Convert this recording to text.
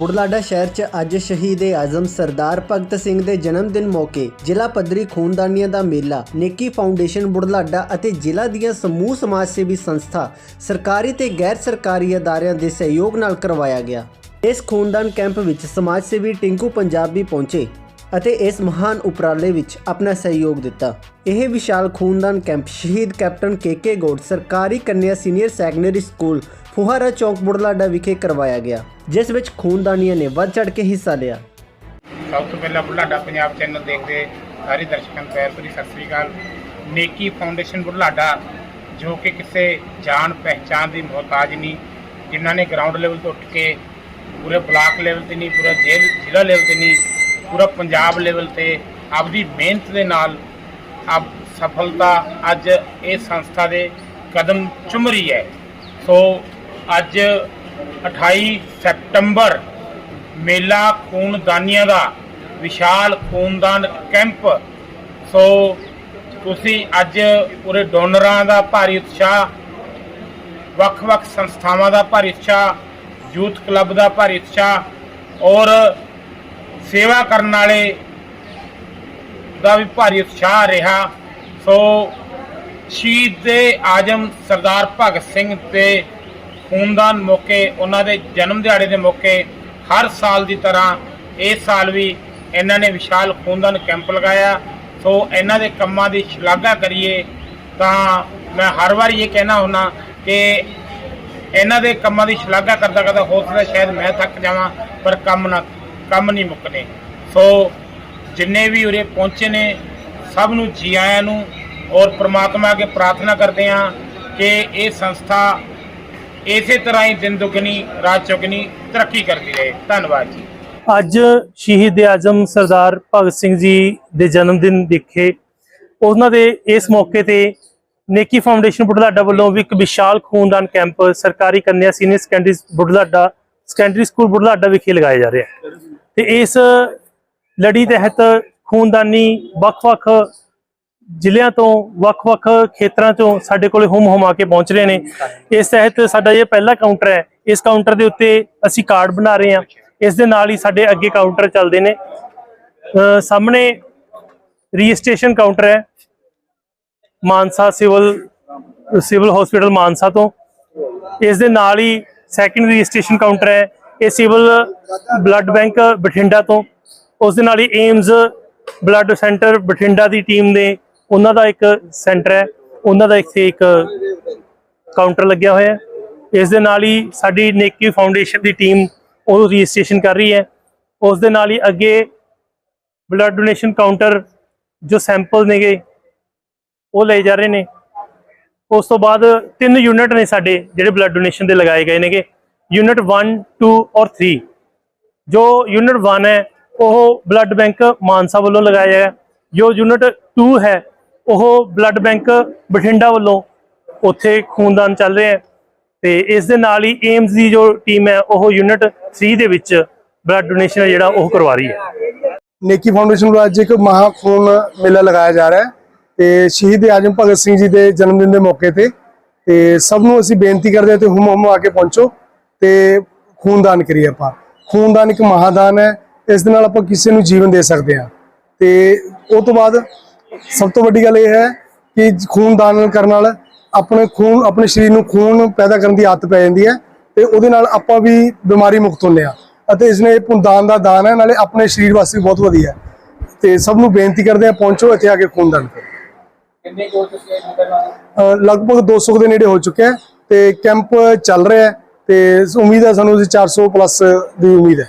ਬੁਢਲਾਡਾ ਸ਼ਹਿਰ 'ਚ ਅੱਜ ਸ਼ਹੀਦ ਆਜ਼ਮ ਸਰਦਾਰ ਭਗਤ ਸਿੰਘ ਦੇ ਜਨਮ ਦਿਨ ਮੌਕੇ ਜ਼ਿਲ੍ਹਾ ਪੱਧਰੀ ਖੂਨਦਾਨੀਆਂ ਦਾ ਮੇਲਾ, ਨੇਕੀ ਫਾਊਂਡੇਸ਼ਨ ਬੁਢਲਾਡਾ ਅਤੇ ਜ਼ਿਲ੍ਹਾ ਦੀਆਂ ਸਮੂਹ ਸਮਾਜ ਸੇਵੀ ਸੰਸਥਾ, ਸਰਕਾਰੀ ਤੇ ਗੈਰ ਸਰਕਾਰੀ ਅਦਾਰਿਆਂ ਦੇ ਸਹਿਯੋਗ ਨਾਲ ਕਰਵਾਇਆ ਗਿਆ। ਇਸ ਖੂਨਦਾਨ ਕੈਂਪ ਵਿੱਚ ਸਮਾਜ ਸੇਵੀ ਟਿੰਕੂ ਪੰਜਾਬੀ ਪਹੁੰਚੇ। ਅਤੇ ਇਸ ਮਹਾਨ ਉਪਰਾਲੇ ਵਿੱਚ ਆਪਣਾ ਸਹਿਯੋਗ ਦਿੱਤਾ। ਇਹ ਵਿਸ਼ਾਲ ਖੂਨਦਾਨ ਕੈਂਪ ਸ਼ਹੀਦ ਕੈਪਟਨ ਕੇਕੇ ਗੋਡ, ਸਰਕਾਰੀ ਕੰਨਿਆ ਸੀਨੀਅਰ ਸੈਕੰਡਰੀ ਸਕੂਲ ਫੁਹਾਰਾ ਚੌਕ ਬੁਢਲਾਡਾ ਵਿਖੇ ਕਰਵਾਇਆ ਗਿਆ, ਜਿਸ ਵਿੱਚ ਖੂਨਦਾਨੀਆਂ ਨੇ ਵੱਧ ਚੜ ਕੇ ਹਿੱਸਾ ਲਿਆ। ਸਭ ਤੋਂ ਪਹਿਲਾਂ ਬੁਢਲਾਡਾ ਪੰਜਾਬ ਚੈਨਲ ਦੇਖਦੇ ਸਾਰੇ ਦਰਸ਼ਕਾਂ ਨੂੰ ਪਿਆਰ ਭਰੀ ਸਤਿ ਸ੍ਰੀ ਅਕਾਲ। ਨੇਕੀ ਫਾਊਂਡੇਸ਼ਨ ਬੁਢਲਾਡਾ, ਜੋ ਕਿ ਕਿਸੇ ਜਾਣ ਪਹਿਚਾਣ ਦੀ ਮੁਹਤਾਜ ਨਹੀਂ, ਜਿਨ੍ਹਾਂ ਨੇ ਗਰਾਊਂਡ ਲੈਵਲ ਤੋਂ ਉੱਠ ਕੇ ਪੂਰੇ ਬਲਾਕ ਲੈਵਲ ਤੇ ਨਹੀਂ, ਪੂਰਾ ਜ਼ਿਲ੍ਹਾ ਲੈਵਲ ਤੇ ਨਹੀਂ ਪੂਰਾ ਪੰਜਾਬ ਲੈਵਲ ਤੇ ਆਪਦੀ ਮਿਹਨਤ ਦੇ ਨਾਲ ਆਪ ਸਫਲਤਾ ਅੱਜ ਇਹ ਸੰਸਥਾ ਦੇ ਕਦਮ ਚੁੰਮ ਰਹੀ ਹੈ। ਸੋ ਅੱਜ 28 ਸੈਪਟੰਬਰ ਮੇਲਾ ਖੂਨਦਾਨੀਆਂ ਦਾ, ਵਿਸ਼ਾਲ ਖੂਨਦਾਨ ਕੈਂਪ। ਸੋ ਤੁਸੀਂ ਅੱਜ ਪੂਰੇ ਡੋਨਰਾਂ ਦਾ ਭਾਰੀ ਉਤਸ਼ਾਹ, ਵੱਖ-ਵੱਖ ਸੰਸਥਾਵਾਂ ਦਾ ਭਾਰੀ ਉਤਸ਼ਾਹ, ਯੂਥ ਕਲੱਬ ਦਾ ਭਾਰੀ ਉਤਸ਼ਾਹ ਔਰ ਸੇਵਾ ਕਰਨ ਵਾਲੇ ਦਾ ਵੀ ਭਾਰੀ ਉਤਸ਼ਾਹ ਰਿਹਾ। ਸੋ ਸ਼ਹੀਦ ਦੇ ਆਜਮ ਸਰਦਾਰ ਭਗਤ ਸਿੰਘ ਤੇ ਖੂਨਦਾਨ ਮੌਕੇ, ਉਹਨਾਂ ਦੇ ਜਨਮ ਦਿਹਾੜੇ ਦੇ ਮੌਕੇ ਹਰ ਸਾਲ ਦੀ ਤਰ੍ਹਾਂ ਇਸ ਸਾਲ ਵੀ ਇਹਨਾਂ ਨੇ ਵਿਸ਼ਾਲ ਖੂਨਦਾਨ ਕੈਂਪ ਲਗਾਇਆ। ਸੋ ਇਹਨਾਂ ਦੇ ਕੰਮਾਂ ਦੀ ਸ਼ਲਾਘਾ ਕਰੀਏ ਤਾਂ ਮੈਂ ਹਰ ਵਾਰੀ ਇਹ ਕਹਿਣਾ ਹੁੰਦਾ ਕਿ ਇਹਨਾਂ ਦੇ ਕੰਮਾਂ ਦੀ ਸ਼ਲਾਘਾ ਕਰਦਾ ਕਰਦਾ ਹੋ ਸਕਦਾ ਸ਼ਾਇਦ ਮੈਂ ਥੱਕ ਜਾਵਾਂ, ਪਰ ਕੰਮ ਨਾ ਕੰਮ ਨਹੀਂ ਮੁੱਕਨੇ ਸੋ ਜਿੰਨੇ ਵੀ ਉਰੇ ਪਹੁੰਚੇ ਨੇ, ਸਭ ਨੂੰ ਜੀ ਆਇਆਂ ਨੂੰ ਔਰ ਪ੍ਰਮਾਤਮਾ ਅੱਗੇ ਪ੍ਰਾਰਥਨਾ ਕਰਦੇ ਹਾਂ ਕਿ ਇਹ ਸੰਸਥਾ ਇਸੇ ਤਰ੍ਹਾਂ ਹੀ ਦਿਨ ਦੁਗਣੀ, ਰਾਤ ਚੌਗਣੀ ਤਰੱਕੀ ਕਰਦੀ ਰਹੇ। ਧੰਨਵਾਦ ਜੀ। ਅੱਜ ਸ਼ਹੀਦ ਆਜ਼ਮ ਸਰਦਾਰ ਭਗਤ ਸਿੰਘ ਜੀ ਦੇ ਜਨਮ ਦਿਨ ਵਿਖੇ ਉਹਨਾਂ ਦੇ ਇਸ ਮੌਕੇ ਤੇ ਨੇਕੀ ਫਾਊਂਡੇਸ਼ਨ ਬੁਢਲਾਡਾ ਵੱਲੋਂ ਵੀ ਇੱਕ ਵਿਸ਼ਾਲ ਖੂਨਦਾਨ ਕੈਂਪ ਸਰਕਾਰੀ ਕੰਨਿਆ senior secondary Budhlada, secondary school Budhlada ਵਿਖੇ ਲਗਾਇਆ ਜਾ ਰਿਹਾ ਹੈ। ਤੇ ਇਸ ਲੜੀ ਤਹਿਤ ਖੂਨਦਾਨੀ ਵੱਖ-ਵੱਖ ਜ਼ਿਲ੍ਹਿਆਂ ਤੋਂ, ਵੱਖ-ਵੱਖ ਖੇਤਰਾਂ ਤੋਂ ਸਾਡੇ ਕੋਲੇ ਹੁਮ ਹੁਮਾ ਕੇ ਪਹੁੰਚ ਰਹੇ ਨੇ। ਇਸ ਤਹਿਤ ਸਾਡਾ ਇਹ ਪਹਿਲਾ ਕਾਊਂਟਰ ਹੈ। ਇਸ ਕਾਊਂਟਰ ਦੇ ਉੱਤੇ ਅਸੀਂ ਕਾਰਡ ਬਣਾ ਰਹੇ ਹਾਂ। ਇਸ ਦੇ ਨਾਲ ਹੀ ਸਾਡੇ ਅੱਗੇ ਕਾਊਂਟਰ ਚੱਲਦੇ ਨੇ। ਸਾਹਮਣੇ ਰਜਿਸਟ੍ਰੇਸ਼ਨ ਕਾਊਂਟਰ ਹੈ। Mansa civil civil hospital Mansa ਤੋਂ। ਇਸ ਦੇ ਨਾਲ ਹੀ ਸੈਕੰਡ ਰਜਿਸਟ੍ਰੇਸ਼ਨ ਕਾਊਂਟਰ ਹੈ। ਇਹ ਸਿਵਲ ਬਲੱਡ ਬੈਂਕ ਬਠਿੰਡਾ ਤੋਂ। ਉਸ ਦੇ ਨਾਲ ਹੀ ਏਮਜ਼ ਬਲੱਡ ਸੈਂਟਰ ਬਠਿੰਡਾ ਦੀ ਟੀਮ ਨੇ ਉਹਨਾਂ ਦਾ ਇੱਕ ਸੈਂਟਰ ਹੈ। ਉਹਨਾਂ ਦਾ ਇੱਥੇ ਇੱਕ ਕਾਊਂਟਰ ਲੱਗਿਆ ਹੋਇਆ ਹੈ। ਇਸ ਦੇ ਨਾਲ ਹੀ ਸਾਡੀ ਨੇਕੀ ਫਾਊਂਡੇਸ਼ਨ ਦੀ ਟੀਮ ਉਹ ਰਜਿਸਟ੍ਰੇਸ਼ਨ ਕਰ ਰਹੀ ਹੈ। ਉਸ ਦੇ ਨਾਲ ਹੀ ਅੱਗੇ ਬਲੱਡ ਡੋਨੇਸ਼ਨ ਕਾਊਂਟਰ ਜੋ ਸੈਂਪਲ ਨੇਗੇ, ਉਹ ਲਏ ਜਾ ਰਹੇ ਨੇ। ਉਸ ਤੋਂ ਬਾਅਦ ਤਿੰਨ ਯੂਨਿਟ ਨੇ ਸਾਡੇ ਜਿਹੜੇ ਬਲੱਡ ਡੋਨੇਸ਼ਨ ਦੇ ਲਗਾਏ ਗਏ ਨੇਗੇ। ਯੂਨਿਟ 1 2 ਔਰ 3 ਜੋ ਯੂਨਿਟ 1 ਹੈ, ਉਹ ਬਲੱਡ ਬੈਂਕ ਮਾਨਸਾ ਵੱਲੋਂ ਲਗਾਇਆ ਹੈ। ਜੋ ਯੂਨਿਟ 2 ਹੈ, ਉਹ ਬਲੱਡ ਬੈਂਕ ਬਠਿੰਡਾ ਵੱਲੋਂ ਉੱਥੇ ਖੂਨਦਾਨ ਚੱਲ ਰਿਹਾ ਹੈ। ਤੇ ਇਸ ਦੇ ਨਾਲ ਹੀ ਏਮਸ ਦੀ ਜੋ ਟੀਮ ਹੈ, ਉਹ ਯੂਨਿਟ 3 ਦੇ ਵਿੱਚ ਬਲੱਡ ਡੋਨੇਸ਼ਨ ਹੈ, ਜਿਹੜਾ ਉਹ ਕਰਵਾ ਰਹੀ ਹੈ। ਨੇਕੀ ਫਾਊਂਡੇਸ਼ਨ ਵੱਲੋਂ ਅੱਜ ਇੱਕ ਮਹਾ ਖੂਨ ਮੇਲਾ ਲਗਾਇਆ ਜਾ ਰਿਹਾ ਹੈ ਤੇ ਸ਼ਹੀਦ ਆਜਮ ਭਗਤ ਸਿੰਘ ਜੀ ਦੇ ਜਨਮ ਦਿਨ ਦੇ ਮੌਕੇ ਤੇ। ਤੇ ਸਭ ਨੂੰ ਅਸੀਂ ਬੇਨਤੀ ਕਰਦੇ ਹਾਂ ਤੇ ਹੁਮ ਹੁਮ ਆ ਕੇ ਪਹੁੰਚੋ। ਤੇ ਖੂਨਦਾਨ ਕਰੀਏ ਆਪਾਂ। ਖੂਨਦਾਨ ਇੱਕ ਮਹਾਦਾਨ ਹੈ ਇਸ ਦੇ ਨਾਲ ਆਪਾਂ ਕਿਸੇ ਨੂੰ ਜੀਵਨ ਦੇ ਸਕਦੇ ਹਾਂ। ਤੇ ਉਹ ਤੋਂ ਬਾਅਦ ਸਭ ਤੋਂ ਵੱਡੀ ਗੱਲ ਇਹ ਹੈ ਕਿ ਖੂਨਦਾਨ ਕਰਨ ਨਾਲ ਆਪਣੇ ਖੂਨ ਆਪਣੇ ਸਰੀਰ ਨੂੰ ਖੂਨ ਪੈਦਾ ਕਰਨ ਦੀ ਆਦਤ ਪੈ ਜਾਂਦੀ ਹੈ ਤੇ ਉਹਦੇ ਨਾਲ ਆਪਾਂ ਵੀ ਬਿਮਾਰੀ ਮੁਕਤ ਹੁੰਦੇ ਆ ਅਤੇ ਇਸ ਨੇ ਪੁੰਦਾਨ ਦਾ ਦਾਨ ਹੈ ਨਾਲੇ ਆਪਣੇ ਸਰੀਰ ਵਾਸਤੇ ਬਹੁਤ ਵਧੀਆ ਹੈ। ਤੇ ਸਭ ਨੂੰ ਬੇਨਤੀ ਕਰਦੇ ਆ ਪਹੁੰਚੋ ਇੱਥੇ ਆ ਕੇ ਖੂਨਦਾਨ ਕਰੋ। ਕਿੰਨੇ ਕੋਲ ਤੁਸੀਂ ਲਗਭਗ 200 ਦੇ ਨੇੜੇ ਹੋ ਚੁੱਕਿਆ ਤੇ ਕੈਂਪ ਚੱਲ ਰਿਹਾ ਹੈ। ਤੇ ਉਮੀਦ ਹੈ ਸਾਨੂੰ 400 ਪਲੱਸ ਦੀ ਉਮੀਦ ਹੈ।